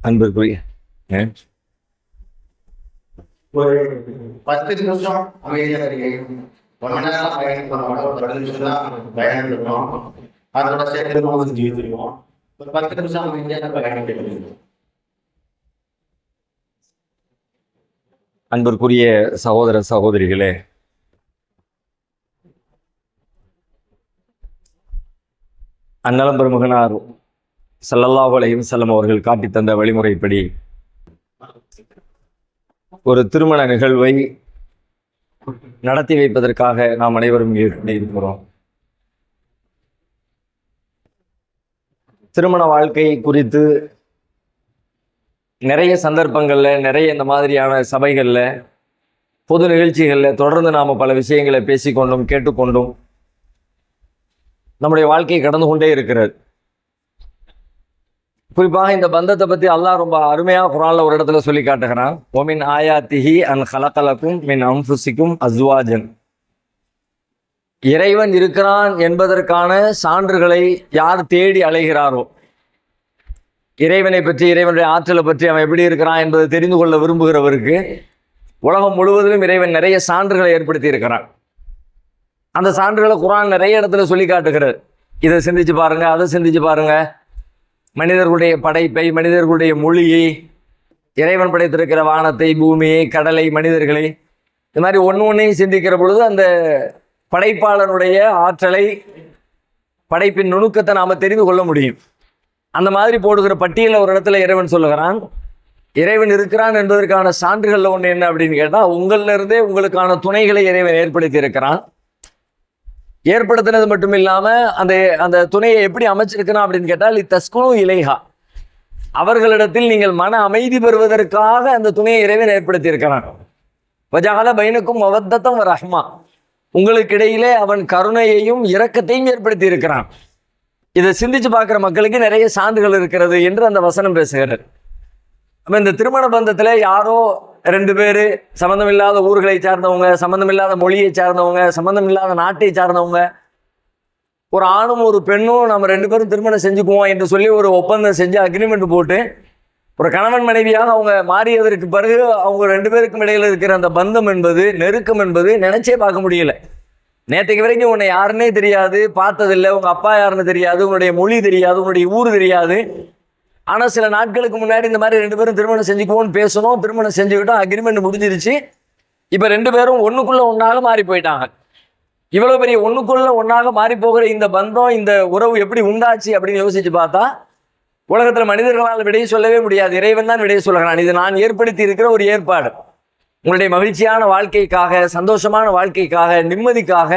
அன்பிற்குரிய ஏன்? ஒரு பத்து நிமிஷம் அமைதியா இருக்கீங்க ஒரு மணி நேரம் பயணம் பண்ண மாட்டோம் ஒரு பத்து நிமிஷம் தான் பயணம் இருக்கணும் அதோட சேர்த்து நம்ம வந்து ஜீவிச்சிருவோம் ஒரு பத்து நிமிஷம் அமைதியா பயணம் கிடைக்கும் அன்பிற்குரிய சகோதர சகோதரிகளே. அன்னலம் பெருமகனார் ஸல்லல்லாஹு அலைஹி அவர்கள் காட்டித்தந்த வழிமுறைப்படி ஒரு திருமண நிகழ்வை நடத்தி வைப்பதற்காக நாம் அனைவரும் இருக்கிறோம். திருமண வாழ்க்கை குறித்து நிறைய சந்தர்ப்பங்கள்ல நிறைய இந்த மாதிரியான சபைகள்ல பொது நிகழ்ச்சிகளில் தொடர்ந்து நாம பல விஷயங்களை பேசிக்கொண்டும் கேட்டுக்கொண்டும் நம்முடைய வாழ்க்கை கடந்து கொண்டே இருக்கிறது. குறிப்பாக இந்த பந்தத்தை பத்தி அல்லாஹ் ரொம்ப அருமையா குரான்ல ஒரு இடத்துல சொல்லி காட்டுகிறான். ஒமின் ஆயாத்திஹி அன் கலக்கலக்கும் மின் அம்புசிக்கும் அஸ்வாஜன். இறைவன் இருக்கிறான் என்பதற்கான சான்றுகளை யார் தேடி அலைகிறாரோ? இறைவனை பற்றி இறைவனுடைய ஆற்றலை பற்றி அவன் எப்படி இருக்கிறான் என்பதை தெரிந்து கொள்ள விரும்புகிறவருக்கு உலகம் முழுவதிலும் இறைவன் நிறைய சான்றுகளை ஏற்படுத்தி இருக்கிறான். அந்த சான்றுகளை குரான் நிறைய இடத்துல சொல்லி காட்டுகிறது. இதை சிந்திச்சு பாருங்க அதை சிந்திச்சு பாருங்க. மனிதர்களுடைய படைப்பை மனிதர்களுடைய மொழியை இறைவன் படைத்திருக்கிற வானத்தை பூமியை கடலை மனிதர்களை இது மாதிரி ஒன்று ஒன்றையும் சிந்திக்கிற பொழுது அந்த படைப்பாளனுடைய ஆற்றலை படைப்பின் நுணுக்கத்தை நாம் தெரிந்து கொள்ள முடியும். அந்த மாதிரி போடுகிற பட்டியலில் ஒரு இடத்துல இறைவன் சொல்லுகிறான். இறைவன் இருக்கிறான் என்பதற்கான சான்றுகளில் ஒன்று என்ன அப்படின்னு கேட்டால் உங்களிலிருந்தே உங்களுக்கான துணைகளை இறைவன் ஏற்படுத்தி இருக்கிறான். ஏற்படுத்தினது மட்டும் இல்லாமல் அந்த அந்த துணையை எப்படி அமைச்சிருக்கணும் அப்படின்னு கேட்டால் இத்தஸ்குனு இலைஹா. அவர்களிடத்தில் நீங்கள் மன அமைதி பெறுவதற்காக அந்த துணையை இறைவன் ஏற்படுத்தி இருக்கிறான் வஜால பைனுக்கும் அவத்தத்தம் ரஹ்மா. உங்களுக்கு இடையிலே அவன் கருணையையும் இரக்கத்தையும் ஏற்படுத்தி இருக்கிறான் இதை சிந்திச்சு பார்க்குற மக்களுக்கு நிறைய சான்றுகள் இருக்கிறது என்று அந்த வசனம் பேசுகிறார் அப்போ இந்த திருமண பந்தத்தில் யாரோ ரெண்டு பேர் சம்மந்தம் இல்லாத ஊர்களை சார்ந்தவங்க சம்மந்தம் இல்லாத மொழியை சார்ந்தவங்க சம்மந்தம் இல்லாத நாட்டை சார்ந்தவங்க ஒரு ஆணும் ஒரு பெண்ணும் நம்ம ரெண்டு பேரும் திருமணம் செஞ்சுக்குவோம் என்று சொல்லி ஒரு ஒப்பந்தம் செஞ்சு அக்ரிமெண்ட் போட்டு ஒரு கணவன் மனைவியாக அவங்க மாறியதற்கு பிறகு அவங்க ரெண்டு பேருக்கும் இடையில் இருக்கிற அந்த பந்தம் என்பது நெருக்கம் என்பது நினைச்சே பார்க்க முடியல. நேற்றுக்கு வரைக்கும் உன்னை யாருன்னே தெரியாது பார்த்ததில்லை. உங்கள் அப்பா யாருன்னு தெரியாது உன்னுடைய மொழி தெரியாது உன்னுடைய ஊர் தெரியாது. ஆனால் சில நாட்களுக்கு முன்னாடி இந்த மாதிரி ரெண்டு பேரும் திருமணம் செஞ்சுக்குவோம்னு பேசணும் திருமணம் செஞ்சுக்கிட்டோம் அக்ரிமெண்ட் முடிஞ்சிருச்சு. இப்போ ரெண்டு பேரும் ஒன்றுக்குள்ளே ஒன்றாக மாறி போயிட்டாங்க. இவ்வளோ பெரிய ஒன்றுக்குள்ளே ஒன்றாக மாறி போகிற இந்த பந்தம் இந்த உறவு எப்படி உண்டாச்சு அப்படின்னு யோசித்து பார்த்தா உலகத்தில் மனிதர்களால் விடையை சொல்லவே முடியாது. இறைவன் தான் விடையை சொல்கிறான். இது நான் ஏற்படுத்தி இருக்கிற ஒரு ஏற்பாடு. உங்களுடைய மகிழ்ச்சியான வாழ்க்கைக்காக சந்தோஷமான வாழ்க்கைக்காக நிம்மதிக்காக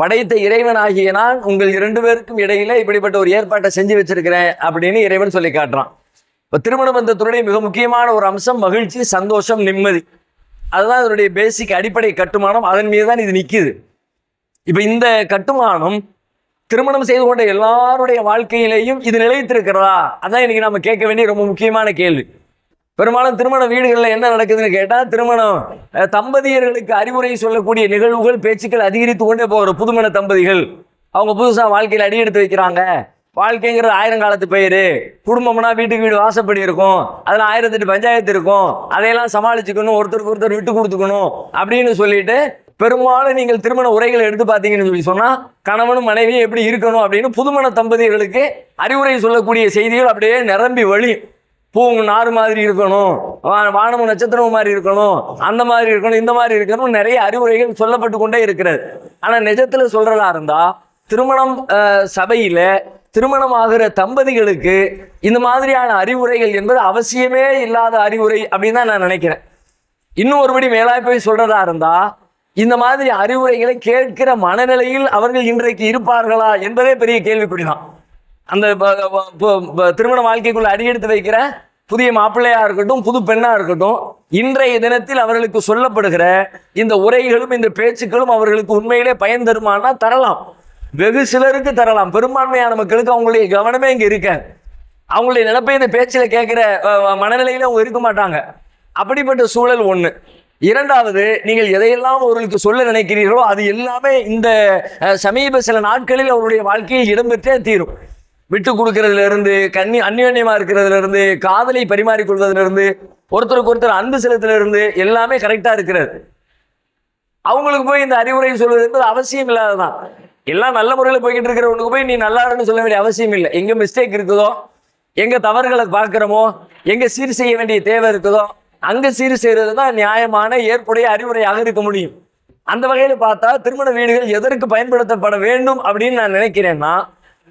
படைத்த இறைவனாகிய நான் உங்கள் இரண்டு பேருக்கும் இடையில இப்படிப்பட்ட ஒரு ஏற்பாட்டை செஞ்சு வச்சிருக்கிறேன் அப்படின்னு இறைவன் சொல்லி காட்டுறான். இப்போ திருமண பந்தத்துடைய மிக முக்கியமான ஒரு அம்சம் மகிழ்ச்சி சந்தோஷம் நிம்மதி. அதுதான் அதனுடைய பேசிக் அடிப்படை கட்டுமானம். அதன் மீது தான் இது நிற்குது இப்போ இந்த கட்டுமானம் திருமணம் செய்து கொண்ட எல்லாருடைய வாழ்க்கையிலேயும் இது நிலைத்திருக்கிறதா? அதான் இன்னைக்கு நம்ம கேட்க வேண்டிய ரொம்ப முக்கியமான கேள்வி. பெரும்பாலும் திருமண வீடுகளில் என்ன நடக்குதுன்னு கேட்டால் திருமணம் தம்பதியர்களுக்கு அறிவுரை சொல்லக்கூடிய நிகழ்வுகள் பேச்சுக்கள் அதிகரித்து கொண்டே போகிற புதுமண தம்பதிகள் அவங்க புதுசாக வாழ்க்கையில் அடி எடுத்து வைக்கிறாங்க. வாழ்க்கைங்கிறது ஆயிரம் காலத்து பெயர் குடும்பம்னா வீட்டுக்கு வீடு வாசப்படி இருக்கும். அதில் ஆயிரத்தெட்டு பஞ்சாயத்து இருக்கும். அதையெல்லாம் சமாளிச்சுக்கணும். ஒருத்தருக்கு ஒருத்தர் விட்டு கொடுத்துக்கணும் அப்படின்னு சொல்லிட்டு பெரும்பாலும் நீங்கள் திருமண உரைகளை எடுத்து பார்த்தீங்கன்னு சொல்லி சொன்னால் கணவனும் மனைவியும் எப்படி இருக்கணும் அப்படின்னு புதுமண தம்பதிகளுக்கு அறிவுரை சொல்லக்கூடிய செய்திகள் அப்படியே நிரம்பி வழி பூவும் நாறு மாதிரி இருக்கணும். வா- வானமும் நட்சத்திரமும் மாதிரி இருக்கணும். அந்த மாதிரி இருக்கணும் இந்த மாதிரி இருக்கணும் நிறைய அறிவுரைகள் சொல்லப்பட்டு கொண்டே இருக்கிறது. ஆனால் நிஜத்தில் சொல்கிறதா இருந்தால் திருமணம் சபையில் திருமணம் ஆகிற தம்பதிகளுக்கு இந்த மாதிரியான அறிவுரைகள் என்பது அவசியமே இல்லாத அறிவுரை அப்படின்னு தான் நான் நினைக்கிறேன். இன்னும் ஒருபடி மேலாய் போய் சொல்கிறதா இருந்தால் இந்த மாதிரி அறிவுரைகளை கேட்கிற மனநிலையில் அவர்கள் இன்றைக்கு இருப்பார்களா என்பதே பெரிய கேள்விக்குறிதான். அந்த திருமண வாழ்க்கைக்குள்ள அடியெடுத்து வைக்கிற புதிய மாப்பிள்ளையா இருக்கட்டும் புது பெண்ணா இருக்கட்டும் இன்றைய தினத்தில் அவர்களுக்கு சொல்லப்படுகிற இந்த உரைகளும் இந்த பேச்சுக்களும் அவர்களுக்கு உண்மையிலே பயன் தருமானா தரலாம். வெகு சிலருக்கு தரலாம். பெரும்பான்மையான மக்களுக்கு அவங்களுடைய கவனமே இங்க இருக்க. அவங்களுடைய நினைப்பை இந்த பேச்சில் கேட்குற மனநிலையில அவங்க இருக்க மாட்டாங்க. அப்படிப்பட்ட சூழல் ஒண்ணு. இரண்டாவது நீங்கள் எதையெல்லாம் அவர்களுக்கு சொல்ல நினைக்கிறீர்களோ அது எல்லாமே இந்த சமீப சில நாட்களில் அவருடைய வாழ்க்கையில் இடம்பெற்றே தீரும். விட்டு கொடுக்கறதுல இருந்து கண்ணி அந்யோன்யமா இருக்கிறதுல இருந்து காதலை பரிமாறிக்கொள்வதிலிருந்து இருந்து ஒருத்தருக்கு ஒருத்தர் அன்பு செலுத்துல இருந்து எல்லாமே கரெக்டா இருக்கிறது. அவங்களுக்கு போய் இந்த அறிவுரை சொல்வது என்பது அவசியம் இல்லாததான் எல்லாம் நல்ல முறையில் போய்கிட்டு இருக்கிறவனுக்கு போய் நீ நல்லா இருன்னு சொல்ல வேண்டிய அவசியம் இல்லை. எங்க மிஸ்டேக் இருக்குதோ எங்க தவறுகளை பார்க்குறோமோ எங்க சீர் செய்ய வேண்டிய தேவை இருக்குதோ அங்க சீர் செய்யறது தான் நியாயமான ஏற்புடைய அறிவுரையாக இருக்க முடியும். அந்த வகையில் பார்த்தா திருமண வீடுகள் எதற்கு பயன்படுத்தப்பட வேண்டும் அப்படின்னு நான் நினைக்கிறேன்னா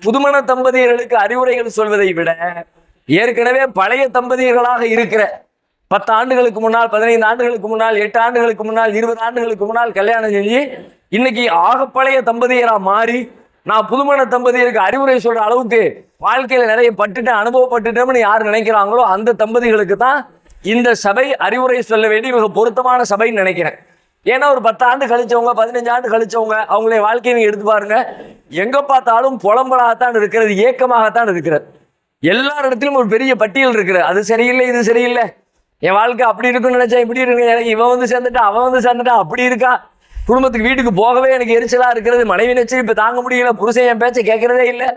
புதுமண தம்பதியர்களுக்கு அறிவுரைகள் சொல்வதை விட ஏற்கனவே பழைய தம்பதியர்களாக இருக்கிற பத்து ஆண்டுகளுக்கு முன்னால் பதினைந்து ஆண்டுகளுக்கு முன்னால் எட்டு ஆண்டுகளுக்கு முன்னால் இருபது ஆண்டுகளுக்கு முன்னால் கல்யாணம் செஞ்சு இன்னைக்கு ஆகப்பழைய தம்பதியரா மாறி நான் புதுமண தம்பதியருக்கு அறிவுரை சொல்ற அளவுக்கு வாழ்க்கையில நிறைய பட்டுட்டேன் அனுபவப்பட்டுட்டோம்னு யார் நினைக்கிறாங்களோ அந்த தம்பதிகளுக்கு தான் இந்த சபை அறிவுரை சொல்ல வேண்டிய மிக பொருத்தமான சபைன்னு நினைக்கிறேன். ஏன்னா ஒரு பத்து ஆண்டு கழிச்சவங்க பதினஞ்சு ஆண்டு கழிச்சவங்க அவங்களுடைய வாழ்க்கையை நீங்க எடுத்து பாருங்க. எங்க பார்த்தாலும் புலம்பலாகத்தான் இருக்கிறது ஏக்கமாகத்தான் இருக்கிறது. எல்லார் இடத்துலையும் ஒரு பெரிய பட்டியல் இருக்கிறது அது சரியில்லை இது சரியில்லை. என் வாழ்க்கை அப்படி இருக்குன்னு நினைச்சா இப்படி இருக்கு எனக்கு இவன் வந்து சேர்ந்துட்டா அவன் வந்து சேர்ந்துட்டா அப்படி இருக்கா? குடும்பத்துக்கு வீட்டுக்கு போகவே எனக்கு எரிச்சலா இருக்கிறது. மனைவி நச்சு இப்ப தாங்க முடியல. புருஷன் என் பேச்சை கேட்கறதே இல்லை.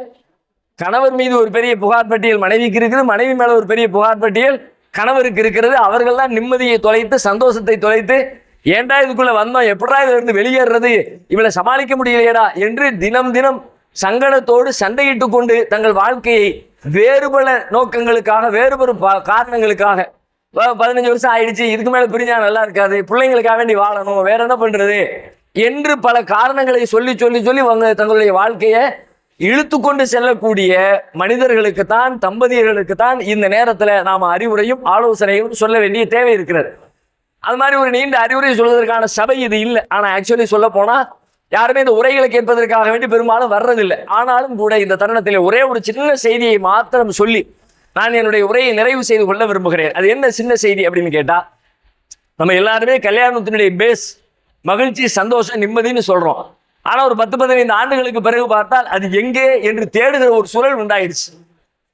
கணவர் மீது ஒரு பெரிய புகார் பட்டியல் மனைவிக்கு இருக்குது. மனைவி மேல ஒரு பெரிய புகார் பட்டியல் கணவருக்கு இருக்கிறது. அவர்கள் தான் நிம்மதியை தொலைத்து சந்தோஷத்தை தொலைத்து ஏன்டா இதுக்குள்ள வந்தோம்? எப்படா இதுல இருந்து வெளியேறது? இவளை சமாளிக்க முடியலையடா என்று தினம் தினம் சங்கடத்தோடு சண்டையிட்டு கொண்டு தங்கள் வாழ்க்கையை வேறுபல நோக்கங்களுக்காக வேறுபடு காரணங்களுக்காக ப- பதினஞ்சு வருஷம் ஆயிடுச்சு. இதுக்கு மேல பிரிஞ்சா நல்லா இருக்காது. பிள்ளைங்களுக்காக வேண்டி வாழணும். வேற என்ன பண்றது? என்று பல காரணங்களை சொல்லி சொல்லி சொல்லி அவங்க தங்களுடைய வாழ்க்கையை இழுத்து கொண்டு செல்லக்கூடிய மனிதர்களுக்கு தான் தம்பதியர்களுக்கு தான் இந்த நேரத்துல நாம அறிவுரையும் ஆலோசனையும் சொல்ல வேண்டிய தேவை இருக்கிறது. அது மாதிரி ஒரு நீண்ட அறிவுரை சொல்வதற்கான சபை இது இல்லை. ஆனால் ஆக்சுவலி சொல்ல போனால் யாருமே இந்த உரைகளை கேட்பதற்காக வேண்டி பெரும்பாலும் வர்றதில்லை. ஆனாலும் கூட இந்த தருணத்தில் ஒரே ஒரு சின்ன செய்தியை மாத்திரம் சொல்லி நான் என்னுடைய உரையை நிறைவு செய்து கொள்ள விரும்புகிறேன். அது என்ன சின்ன செய்தி அப்படின்னு கேட்டால் நம்ம எல்லாருமே கல்யாணத்தினுடைய பேஸ் மகிழ்ச்சி சந்தோஷம் நிம்மதின்னு சொல்கிறோம் ஆனால் ஒரு பத்து பதினைந்து ஆண்டுகளுக்கு பிறகு பார்த்தால் அது எங்கே என்று தேடுகிற ஒரு சூழல் உண்டாயிடுச்சு.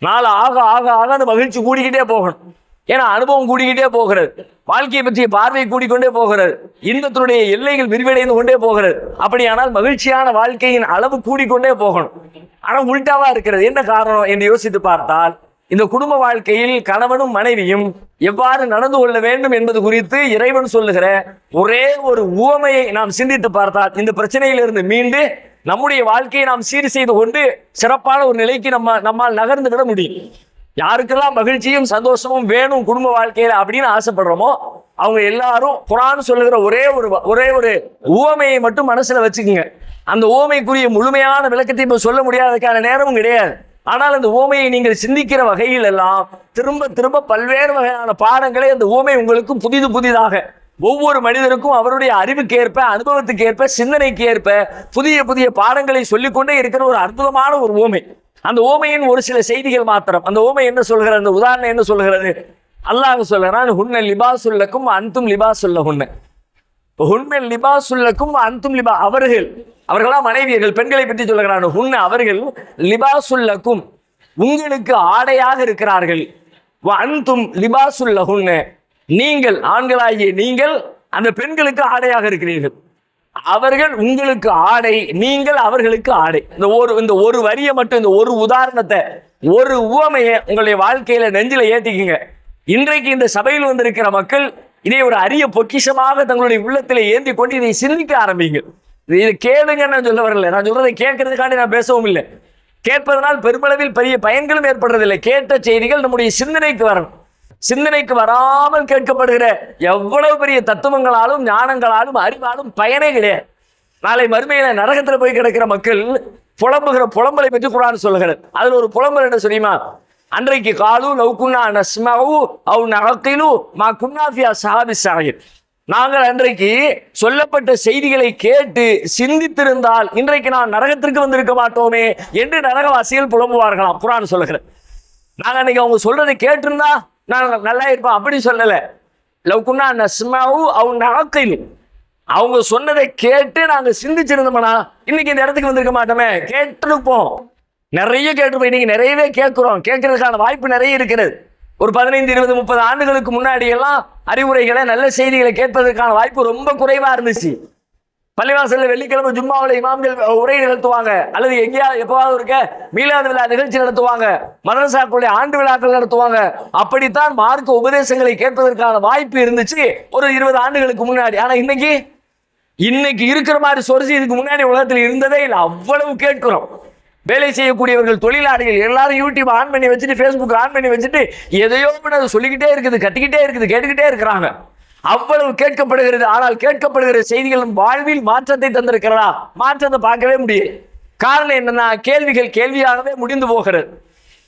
நாள் ஆக ஆக ஆக அந்த மகிழ்ச்சி கூடிக்கிட்டே போகணும். ஏன்னா அனுபவம் கூடிக்கிட்டே போகிறது. வாழ்க்கையை பற்றிய பார்வை கூடிக்கொண்டே போகிறது. இன்பத்தினுடைய எல்லைகள் விரிவடைந்து கொண்டே போகிறது. அப்படியானால் மகிழ்ச்சியான வாழ்க்கையின் அளவு கூடிக்கொண்டே போகணும். ஆனால் உள்டாவா இருக்கிறது. என்ன காரணம் என்று யோசித்து பார்த்தால் இந்த குடும்ப வாழ்க்கையில் கணவனும் மனைவியும் எவ்வாறு நடந்து கொள்ள வேண்டும் என்பது குறித்து இறைவன் சொல்லுகிற ஒரே ஒரு உவமையை நாம் சிந்தித்து பார்த்தால் இந்த பிரச்சனையிலிருந்து மீண்டு நம்முடைய வாழ்க்கையை நாம் சீர் செய்து கொண்டு சிறப்பான ஒரு நிலைக்கு நம்ம நம்மால் நகர்ந்து விட முடியும். யாருக்கெல்லாம் மகிழ்ச்சியும் சந்தோஷமும் வேணும் குடும்ப வாழ்க்கையில அப்படின்னு ஆசைப்படுறோமோ அவங்க எல்லாரும் குரான் சொல்லுகிற ஒரே ஒரு வ- ஒரே ஒரு உவமையை மட்டும் மனசுல வச்சுக்கோங்க. அந்த ஓமைக்குரிய முழுமையான விளக்கத்தை இப்ப சொல்ல முடியாததுக்கான நேரமும் கிடையாது. ஆனால் அந்த ஓமையை நீங்கள் சிந்திக்கிற வகையில் எல்லாம் திரும்ப திரும்ப பல்வேறு வகையான பாடங்களை அந்த ஓமை உங்களுக்கும் புதிது புதிதாக ஒவ்வொரு மனிதருக்கும் அவருடைய அறிவுக்கு ஏற்ப அனுபவத்துக்கு ஏற்ப சிந்தனைக்கு ஏற்ப புதிய புதிய பாடங்களை சொல்லிக்கொண்டே இருக்கிற ஒரு அற்புதமான ஒரு ஓமை அந்த ஓமையின் ஒரு சில செய்திகள் மாத்திரம். அந்த ஓமை என்ன சொல்கிறது? அந்த உதாரணம் என்ன சொல்கிறது? அல்லாஹ் சொல்கிறான் ஹுன்ன லிபாசுல்லக்கும் அன்தும் லிபாசுல்ல ஹுன்ன ஹுன்மெல் லிபாசுல்லக்கும் அந்தும் லிபா அவர்கள் அவர்களா மனைவியர்கள் பெண்களை பற்றி சொல்லுகிறான் ஹுன்ன அவர்கள் லிபாசுல்லக்கும் உங்களுக்கு ஆடையாக இருக்கிறார்கள். அந்தும் லிபாசுல்ல ஹுன்ன நீங்கள் ஆண்களாகிய நீங்கள் அந்த பெண்களுக்கு ஆடையாக இருக்கிறீர்கள். அவர்கள் உங்களுக்கு ஆடை நீங்கள் அவர்களுக்கு ஆடை. இந்த ஒரு இந்த ஒரு வரியை மட்டும் இந்த ஒரு உதாரணத்தை ஒரு உவமையை உங்களுடைய வாழ்க்கையில நெஞ்சில ஏத்திக்குங்க. இன்றைக்கு இந்த சபையில் வந்திருக்கிற மக்கள் இதை ஒரு அரிய பொக்கிஷமாக தங்களுடைய உள்ளத்தில் ஏந்தி கொண்டு இதை சிந்திக்க ஆரம்பிங்க. இது கேளுங்க நான் சொல்ல வரல நான் சொல்றதை கேட்கறதுக்காண்டி நான் பேசவும் இல்லை. கேட்பதனால் பெருமளவில் பெரிய பயன்களும் ஏற்படுறதில்லை. கேட்ட செய்திகள் நம்முடைய சிந்தனைக்கு வரணும். சிந்தனைக்கு வராமல் கேட்கப்படுகிற எவ்வளவு பெரிய தத்துவங்களாலும் ஞானங்களாலும் அறிவாலும் பயனே கிடையாது. நாளை மறுமையில நரகத்துல போய் கிடக்கிற மக்கள் புலம்புகிற புலம்பலை பற்றி குரான் சொல்லுகிறது. அதுல ஒரு புலம்பல் என்ன தெரியுமா? அன்றைக்கு காலு லவ் குன்னா நஸ்மவு அவு நகக்கிலு மா குன்னாஃபியா சஹாபி சாஹிப் நாங்கள் அன்றைக்கு சொல்லப்பட்ட செய்திகளை கேட்டு சிந்தித்திருந்தால் இன்றைக்கு நான் நரகத்திற்கு வந்திருக்க மாட்டோமே என்று நரகவாசிகள் புலம்புவார்களாம். குரான் சொல்லுகிறேன் நாங்கள் அன்னைக்கு அவங்க சொல்றதை கேட்டிருந்தா நான் நல்லா இருப்போம் அப்படி சொல்லல. லவ்குன்னா நஸ்மாவு அவங்க நகக்கையில் அவங்க சொன்னதை கேட்டு நாங்கள் சிந்திச்சிருந்தோம்னா இன்னைக்கு இந்த இடத்துக்கு வந்திருக்க மாட்டோமே. கேட்டிருப்போம். நிறைய கேட்டிருப்போம். இன்னைக்கு நிறையவே கேட்குறோம். கேட்கறதுக்கான வாய்ப்பு நிறைய இருக்கிறது. ஒரு பதினைந்து இருபது முப்பது ஆண்டுகளுக்கு முன்னாடி எல்லாம் அறிவுரைகளை நல்ல செய்திகளை கேட்பதற்கான வாய்ப்பு ரொம்ப குறைவா இருந்துச்சு. பள்ளிவாசல்ல வெள்ளிக்கிழமை ஜும்மாவில் இமாம்கள் உரை நிகழ்த்துவாங்க. அல்லது எங்கேயாவது எப்பவாவது இருக்க மீளாத விழா நிகழ்ச்சி நடத்துவாங்க. மதரசாக்களுடைய ஆண்டு விழாக்கள் நடத்துவாங்க. அப்படித்தான் மார்க்க உபதேசங்களை கேட்பதற்கான வாய்ப்பு இருந்துச்சு ஒரு இருபது ஆண்டுகளுக்கு முன்னாடி. ஆனா இன்னைக்கு இன்னைக்கு இருக்கிற மாதிரி சொரிசி இதுக்கு முன்னாடி உலகத்தில் இருந்ததே இல்லை. அவ்வளவு கேட்கிறோம். வேலை செய்யக்கூடியவர்கள் தொழிலாளிகள் எல்லாரும் யூடியூப் ஆன் பண்ணி வச்சுட்டு ஃபேஸ்புக் ஆன் பண்ணி வச்சுட்டு எதையோ ஒண்ணு சொல்லிக்கிட்டே இருக்குது கட்டிக்கிட்டே இருக்குது கேட்டுக்கிட்டே இருக்கிறாங்க. அவ்வளவு கேட்கப்படுகிறது. ஆனால் கேட்கப்படுகிற செய்திகளும் வாழ்வில் மாற்றத்தை தந்திருக்கிறதா? மாற்றத்தை பார்க்கவே முடியல. காரணம் என்னன்னா கேள்விகள் கேள்வியாகவே முடிந்து போகிறது.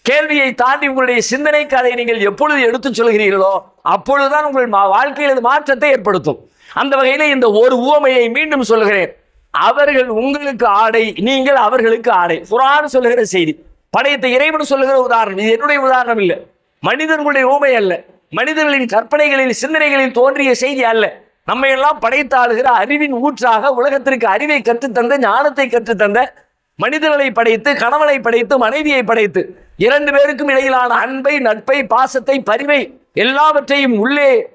கேள்வியை தாண்டி உங்களுடைய சிந்தனை கதையை நீங்கள் எப்பொழுது எடுத்துச் சொல்கிறீர்களோ அப்பொழுதுதான் உங்கள் வாழ்க்கையில் மாற்றத்தை ஏற்படுத்தும். அந்த வகையில் இந்த ஒரு உவமையை மீண்டும் சொல்கிறேன். அவர்கள் உங்களுக்கு ஆடை நீங்கள் அவர்களுக்கு ஆடை. குரான் சொல்லுகிற செய்தி. படையத்தை இறைவன் சொல்லுகிற உதாரணம். இது என்னுடைய உதாரணம் இல்லை. மனிதர்களுடைய ஊமை அல்ல. மனிதர்களின் கற்பனைகளில் சிந்தனைகளில் தோன்றிய செய்தி அல்ல. நம்மை எல்லாம் படைத்தாளுகிற அறிவின் ஊற்றாக உலகத்திற்கு அறிவை கற்றுத்தந்த ஞானத்தை கற்றுத்தந்த மனிதர்களை படைத்து கணவனை படைத்து மனைவியை படைத்து இரண்டு பேருக்கும் இடையிலான அன்பை நட்பை பாசத்தை பரிவை எல்லாவற்றையும் உள்ளே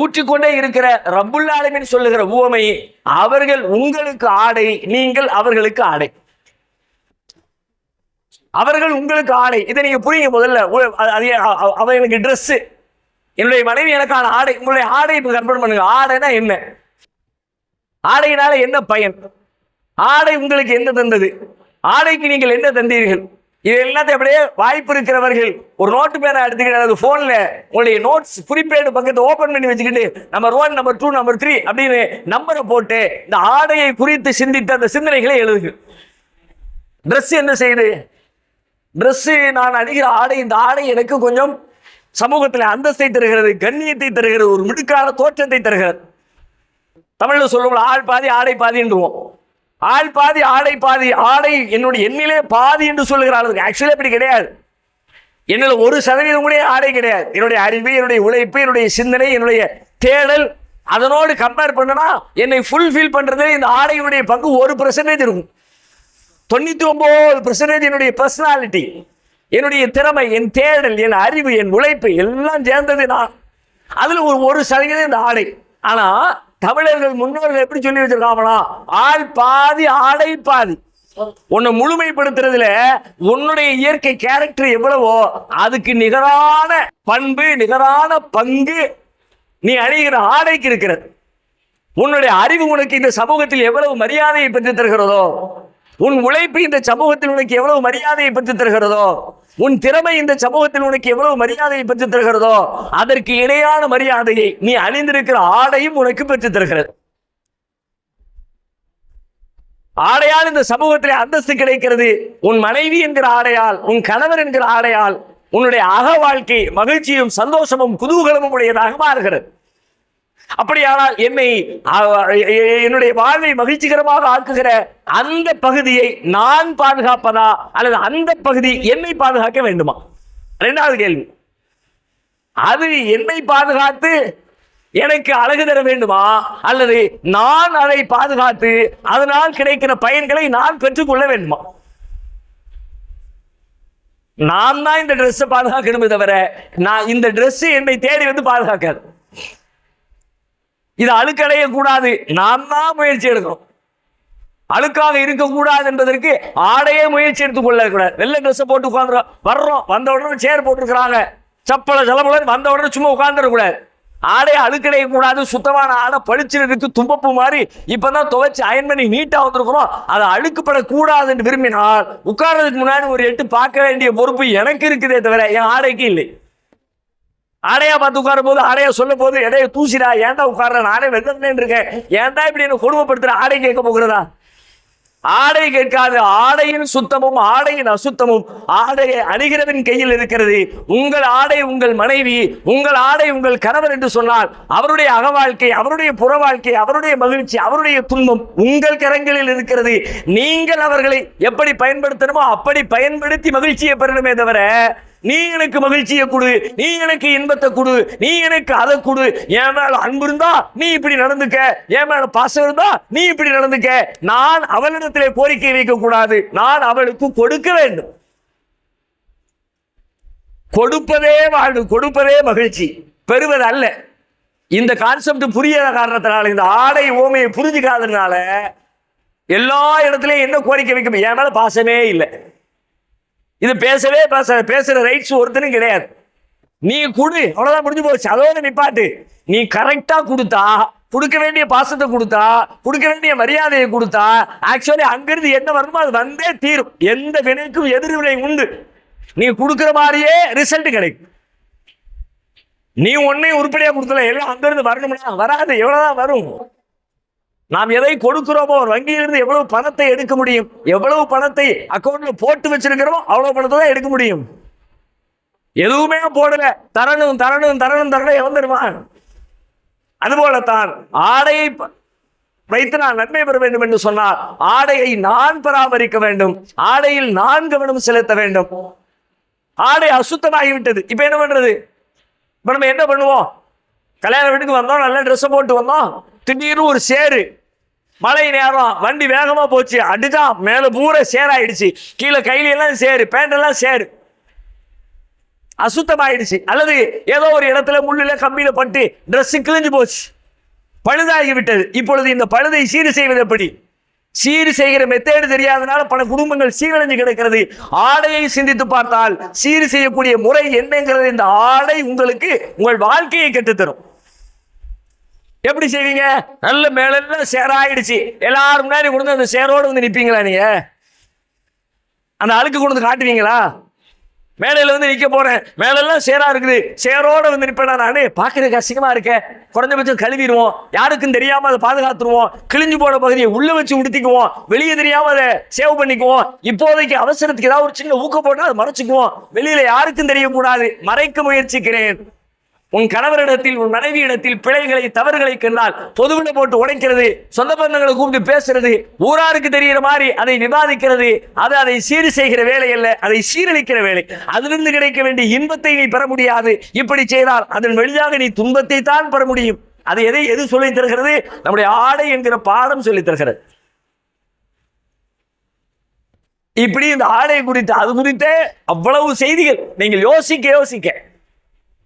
ஊற்றிக்கொண்டே இருக்கிற ரப்புல் சொல்லுகிற உவமை அவர்கள் உங்களுக்கு ஆடை நீங்கள் அவர்களுக்கு ஆடை. அவர்கள் உங்களுக்கு ஆடை. இதை நீங்க புரியுங்க முதல்ல. உ- அவ எனக்கு ட்ரெஸ்ஸு என்னுடைய மனைவி எனக்கான ஆடை. உங்களுடைய ஆடை இப்ப கற்பனை பண்ணுங்க. ஆடைனா என்ன? ஆடையினால என்ன பயன்? ஆடை உங்களுக்கு என்ன தந்தது? ஆடைக்கு நீங்கள் என்ன தந்தீர்கள்? இது எல்லாத்தையும் அப்படியே வாய்ப்பு இருக்கிறவர்கள் ஒரு நோட்டு பேனா எடுத்துக்கிட்டு அது ஃபோனில் உங்களுடைய நோட்ஸ் குறிப்பேடு பக்கத்தை ஓப்பன் பண்ணி வச்சுக்கிட்டு number one number two number three அப்படின்னு நம்பரை போட்டு இந்த ஆடையை குறித்து சிந்தித்து அந்த சிந்தனைகளை எழுதுங்க ட்ரெஸ் என்ன செய்யுது? ட்ரெஸ்ஸு நான் அணிகிற ஆடை இந்த ஆடை எனக்கு கொஞ்சம் சமூகத்தில் அந்தஸ்தை தருகிறது கண்ணியத்தை தருகிறது ஒரு மிடுக்கான தோற்றத்தை தருகிறது. தமிழில் சொல்லுவோம் ஆள் பாதி ஆடை பாதின்றுவோம் ஆள் பாதி ஆடை பாதி ஆடை என்னுடைய எண்ணிலே பாதி என்று சொல்லுகிறார்கள் ஆக்சுவலி அப்படி கிடையாது. என்னில் ஒரு சதவீதம் கூட ஆடை கிடையாது. என்னுடைய அறிவு என்னுடைய உழைப்பு என்னுடைய சிந்தனை என்னுடைய தேடல் அதனோடு கம்பேர் பண்ணனா என்னை ஃபுல்ஃபில் பண்ணுறதுல இந்த ஆடையினுடைய பங்கு ஒரு பர்சன்டேஜ் இருக்கும். தொண்ணூத்தி ஒன்பது பர்சன்டேஜ் என்னுடைய பர்சனாலிட்டி என்னுடைய திறமை என் தேடல் என் அறிவு என் உழைப்பு எல்லாம் சேர்ந்தது நான். அதில் ஒரு ஒரு சதவீதம் இந்த ஆடை. ஆனால் தமிழர்கள் முன்னோர்கள் எப்படி சொல்லி வச்சிருக்காங்களா ஆள் பாதி ஆடை பாதி. உன்னை முழுமைப்படுத்துறதுல உன்னுடைய இயற்கை கேரக்டர் எவ்வளவோ அதுக்கு நிகரான பண்பு நிகரான பங்கு நீ அணிகிற ஆடைக்கு இருக்கிறது. உன்னுடைய அறிவு உனக்கு இந்த சமூகத்தில் எவ்வளவு மரியாதையை பெற்று தருகிறதோ உன் உழைப்பு இந்த சமூகத்தில் உனக்கு எவ்வளவு மரியாதையை பெற்று தருகிறதோ உன் திறமை இந்த சமூகத்தில் உனக்கு எவ்வளவு மரியாதையை பெற்று தருகிறதோ அதற்கு இணையான மரியாதையை நீ அணிந்திருக்கிற ஆடையும் உனக்கு பெற்று தருகிறது. ஆடையால் இந்த சமூகத்தில் அந்தஸ்து கிடைக்கிறது. உன் மனைவி என்கிற ஆடையால் உன் கணவர் என்கிற ஆடையால் உன்னுடைய அக வாழ்க்கை மகிழ்ச்சியும் சந்தோஷமும் குதூகலமும் உடையதாக மாறுகிறது. அப்படியானால் என்னை என்னுடைய வாழ்வை மகிழ்ச்சிகரமாக ஆக்குகிற அந்த பகுதியை நான் பாதுகாப்பதா? அல்லது அந்த பகுதி என்னை பாதுகாக்க வேண்டுமா? ரெண்டாவது கேள்வி. அது என்னை பாதுகாத்து எனக்கு அழகு தர வேண்டுமா? அல்லது நான் அதை பாதுகாத்து அதனால் கிடைக்கிற பயன்களை நான் பெற்றுக்கொள்ள வேண்டுமா? நான் தான் இந்த ட்ரெஸ்ஸை பாதுகாக்கணுமே தவிர நான் இந்த Dress என்னை தேடி வந்து பாதுகாக்காது. இது அழுக்கடைய கூடாது. நாம் தான் முயற்சி எடுக்கணும் அழுக்காக இருக்கக்கூடாது என்பதற்கு ஆடையே முயற்சி எடுத்துக்கொள்ள கூடாது. வெள்ளை ட்ரெஸ்ஸை போட்டு உட்காந்துரும் வர்றோம். வந்த உடனே சேர் போட்டிருக்கிறாங்க. சப்பலை செலவுல வந்த உடனே சும்மா உட்காந்துடக்கூடாது ஆடையை அழுக்கடைய கூடாது. சுத்தமான ஆடை பளிச்சுன்னு இருக்கு தும்பப்பு மாதிரி இப்பதான் துவைச்சு அயன் பண்ணி நீட்டா வந்திருக்கிறோம். அதை அழுக்குப்படக்கூடாது என்று விரும்பினால் உட்கார்றதுக்கு முன்னாடி ஒரு எட்டு பார்க்க வேண்டிய பொறுப்பு எனக்கு இருக்குதே தவிர என் ஆடைக்கு இல்லை. ஆடையா பார்த்து உட்காரும் போது ஆடையா சொல்லும் போது இடைய தூசிடா ஏன்டா உட்கார நானே வெள்ளம் இருக்கேன். ஏன்டா இப்படி என்ன கொடுமைப்படுத்துற? ஆடை கேட்க போகிறதா? ஆடை கேட்காது. ஆடையின் சுத்தமும் ஆடையின் அசுத்தமும் ஆடையை அணிகிறவன் கையில் இருக்கிறது. உங்கள் ஆடை உங்கள் மனைவி உங்கள் ஆடை உங்கள் கணவர் என்று சொன்னால் அவருடைய அகவாழ்க்கை அவருடைய புற வாழ்க்கை அவருடைய மகிழ்ச்சி அவருடைய துன்பம் உங்கள் கரங்களில் இருக்கிறது. நீங்கள் அவர்களை எப்படி பயன்படுத்தணுமோ அப்படி பயன்படுத்தி மகிழ்ச்சியை பெறணுமே தவிர நீ எனக்கு மகிழ்ச்சியை கொடு நீ எனக்கு இன்பத்தை கொடு நீ எனக்கு அதை கொடு. என் மேல அன்பு இருந்தா நீ இப்படி நடந்துக்க. என் மேல பாசம் இருந்தா நீ இப்படி நடந்துக்க. நான் அவளிடத்திலே கோரிக்கை வைக்க கூடாது நான் அவளுக்கு கொடுக்க வேண்டும். கொடுப்பதே வாழ்வு கொடுப்பதே மகிழ்ச்சி. பெறுவது அல்ல. இந்த கான்செப்ட் புரியாத காரணத்தினால இந்த ஆடை ஓமையை புரிஞ்சுக்காததுனால எல்லா இடத்துலையும் என்ன கோரிக்கை வைக்க என் மேல பாசமே இல்லை. இது பேசவே பேச பேசுகிற ரைட்ஸ் ஒருத்தனும் கிடையாது. நீ கொடு அவ்வளோதான் முடிஞ்சு போச்சு. அதோட நிப்பாட்டு. நீ கரெக்டாக கொடுத்தா கொடுக்க வேண்டிய பாசத்தை கொடுத்தா கொடுக்க வேண்டிய மரியாதையை கொடுத்தா ஆக்சுவலி அங்கிருந்து என்ன வருமோ அது வந்தே தீரும். எந்த வினைக்கும் எதிர்வினை உண்டு. நீ கொடுக்குற மாதிரியே ரிசல்ட் கிடைக்கும். நீ ஒன்னையும் உருப்படியாக கொடுத்தல எல்லாம் அங்கிருந்து வரணும்னா வராது. எவ்வளோதான் வரும்? நாம் எதை கொடுக்கிறோமோ ஒரு வங்கியிலிருந்து எவ்வளவு பணத்தை எடுக்க முடியும் எவ்வளவு பணத்தை அக்கௌண்ட்ல போட்டு வச்சிருக்கிறோமோ அவ்வளவு பணத்தை தான் எடுக்க முடியும். எதுவுமே போடல. தரணும் தரணும் தரணும் தரணும் வந்துடுவான் தருவான் அதுபோலத்தான் ஆடையை ப- வைத்து நான் நன்மை பெற வேண்டும் என்று சொன்னால் ஆடையை நான் பராமரிக்க வேண்டும். ஆடையில் நான் கவனம் செலுத்த வேண்டும். ஆடை அசுத்தமாகிவிட்டது. இப்ப என்ன பண்றது? இப்ப நம்ம என்ன பண்ணுவோம்? கல்யாண வீட்டுக்கு வந்தோம் நல்ல ட்ரெஸ்ஸை போட்டு வந்தோம். திடீர்னு ஒரு சேரு. மழை நேரம் வண்டி வேகமாக போச்சு. அடிச்சா மேலே பூரா சேராயிடுச்சு. கீழே கையில எல்லாம் சேரு பேண்டெல்லாம் சேரு. அசுத்தமாயிடுச்சு. அல்லது ஏதோ ஒரு இடத்துல முள்ளில் கம்பியில் பட்டு ட்ரெஸ்ஸு கிழிஞ்சு போச்சு. பழுதாகி விட்டது. இப்பொழுது இந்த பழுதை சீர் செய்வது எப்படி? சீர் செய்கிற மெத்தேடு தெரியாதனால பல குடும்பங்கள் சீரழிஞ்சு கிடக்கிறது. ஆடையை சிந்தித்து பார்த்தால் சீர் செய்யக்கூடிய முறை என்னங்கிறது இந்த ஆடை உங்களுக்கு உங்கள் வாழ்க்கையை கெட்டுத்தரும் எப்படி செய்வீங்க? நல்ல மேலெல்லாம் சேராயிடுச்சு. எல்லாரும் முன்னாடி கொண்டு வந்து அந்த சேரோடு வந்து நிற்பீங்களா நீங்க? அந்த அழுக்கு கொண்டு வந்து காட்டுவீங்களா? மேடையில் வந்து நிற்க போறேன். மேலெல்லாம் சேரா இருக்குது. சேரோட வந்து நிற்பேனா நானு? பார்க்கறதுக்கு அசிங்கமா இருக்கேன் குறைஞ்சபட்சம் கழுவிடுவோம். யாருக்கும் தெரியாம அதை பாதுகாத்துருவோம். கிழிஞ்சு போன பகுதியை உள்ள வச்சு உடுத்திக்குவோம். வெளியே தெரியாம அதை சேவ் பண்ணிக்குவோம். இப்போதைக்கு அவசரத்துக்கு ஏதாவது ஒரு சின்ன ஊக்க போட்டா அதை மறைச்சுக்குவோம். வெளியில யாருக்கும் தெரியக்கூடாது. மறைக்க முயற்சிக்கிறேன். உன் கணவரிடத்தில் உன் மனைவியிடத்தில் பிழைகளை தவறுகளை கண்டால் பொதுவில் போட்டு உடைக்கிறது சொந்த பந்தங்களை கூப்பிட்டு பேசுறது ஊராருக்கு தெரிகிற மாதிரி அதை விவாதிக்கிறது அது அதை சீர் செய்கிற வேலை அல்ல அதை சீரழிக்கிற வேலை. அதிலிருந்து கிடைக்க வேண்டிய இன்பத்தை நீ பெற முடியாது. இப்படி செய்தால் அதன் வழியாக நீ துன்பத்தை தான் பெற முடியும். அது எதை எது சொல்லி தருகிறது? நம்முடைய ஆடை என்கிற பாடம் சொல்லித் தருகிறது. இப்படி இந்த ஆடை குறித்து அது குறித்தே அவ்வளவு செய்திகள். நீங்கள் யோசிக்க யோசிக்க.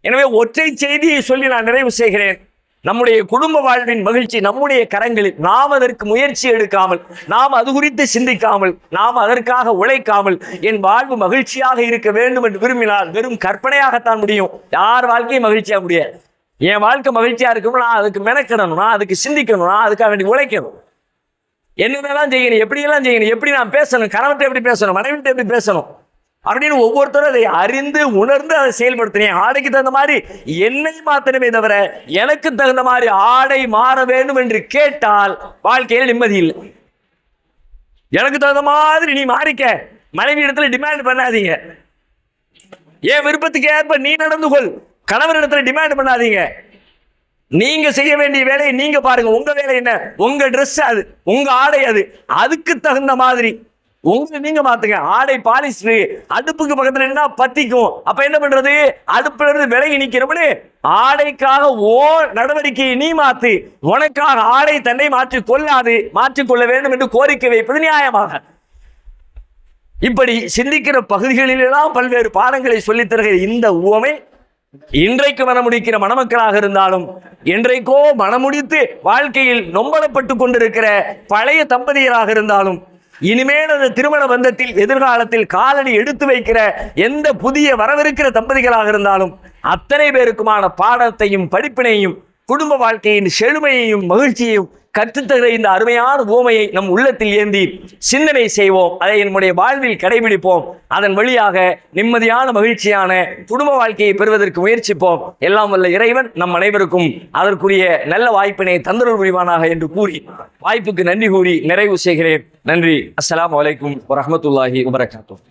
எனவே ஒற்றை செய்தியை சொல்லி நான் நிறைவு செய்கிறேன். நம்முடைய குடும்ப வாழ்வின் மகிழ்ச்சி நம்முடைய கரங்களில் நாம் அதற்கு முயற்சி எடுக்காமல் நாம் அது குறித்து சிந்திக்காமல் நாம் அதற்காக உழைக்காமல் என் வாழ்வு மகிழ்ச்சியாக இருக்க வேண்டும் என்று விரும்பினால் வெறும் கற்பனையாகத்தான் முடியும். யார் வாழ்க்கையும் மகிழ்ச்சியாக முடியாது. என் வாழ்க்கை மகிழ்ச்சியாக இருக்கணும் நான் அதுக்கு மெனக்கிடணும் நான் அதுக்கு சிந்திக்கணும் நான் அதுக்காக வேண்டி உழைக்கணும். என்னென்னலாம் செய்யணும் எப்படியெல்லாம் செய்யணும் எப்படி நான் பேசணும் கணவன்கிட்ட எப்படி பேசணும் மனைவிட்ட எப்படி பேசணும்? அப்படின்னு ஒவ்வொருத்தரும் அதை அறிந்து உணர்ந்து அதை செயல்படுத்தினேன் ஆடைக்கு தகுந்த மாதிரி என்னை மாத்தணுமே தவிர எனக்கு தகுந்த மாதிரி ஆடை மாற வேண்டும் என்று கேட்டால் வாழ்க்கையில் நிம்மதி இல்லை. எனக்கு தகுந்த மாதிரி நீ மாறிக்க மனைவி இடத்துல டிமாண்ட் பண்ணாதீங்க. என் விருப்பத்துக்கு ஏற்ப நீ நடந்து கொள் கணவர் இடத்துல டிமாண்ட் பண்ணாதீங்க. நீங்க செய்ய வேண்டிய வேலையை நீங்க பாருங்க உங்க வேலை என்ன? உங்க ட்ரெஸ் அது உங்க ஆடை அது அதுக்கு தகுந்த மாதிரி உங்களை நீங்க மாத்துங்க. ஆடை பாலிஷ் அடுப்புக்கு பக்கத்துல என்ன பத்திக்கும். அப்ப என்ன பண்றது? அடுப்புல இருந்து விலகி நிக்கிறபடி ஆடைக்காக ஓ நடவடிக்கையை நீ மாத்து உனக்காக ஆடை தன்னை மாற்றி கொள்ளாது மாற்றிக் கொள்ள வேண்டும் என்று கோரிக்கை வைப்பது நியாயமாக. இப்படி சிந்திக்கிற பகுதிகளிலெல்லாம் பல்வேறு பாடங்களை சொல்லித் தருகிற இந்த உவமை இன்றைக்கு மனமுடிக்கிற மணமக்களாக இருந்தாலும் என்றைக்கோ மனமுடித்து வாழ்க்கையில் நொம்பலப்பட்டு கொண்டிருக்கிற பழைய தம்பதியராக இருந்தாலும் இனிமேல் அந்த திருமண பந்தத்தில் எதிர்காலத்தில் காலடி எடுத்து வைக்கிற எந்த புதிய வரவிருக்கிற தம்பதிகளாக இருந்தாலும் அத்தனை பேருக்குமான பாடத்தையும் படிப்பினையும் குடும்ப வாழ்க்கையின் செழுமையையும் மகிழ்ச்சியையும் கற்றுத்தருகிற இந்த அருமையான உவமையை நம் உள்ளத்தில் ஏந்தி சிந்தனை செய்வோம். அதை என்னுடைய வாழ்வில் கடைபிடிப்போம். அதன் வழியாக நிம்மதியான மகிழ்ச்சியான குடும்ப வாழ்க்கையை பெறுவதற்கு முயற்சிப்போம். எல்லாம் வல்ல இறைவன் நம் அனைவருக்கும் அதற்குரிய நல்ல வாய்ப்பினை தந்தருள் புரிவானாக என்று கூறி வாய்ப்புக்கு நன்றி கூறி நிறைவு செய்கிறேன். நன்றி. அஸ்லாம் வலைக்கும் வரமத்துல்லாஹி வபரகாத்துஹு.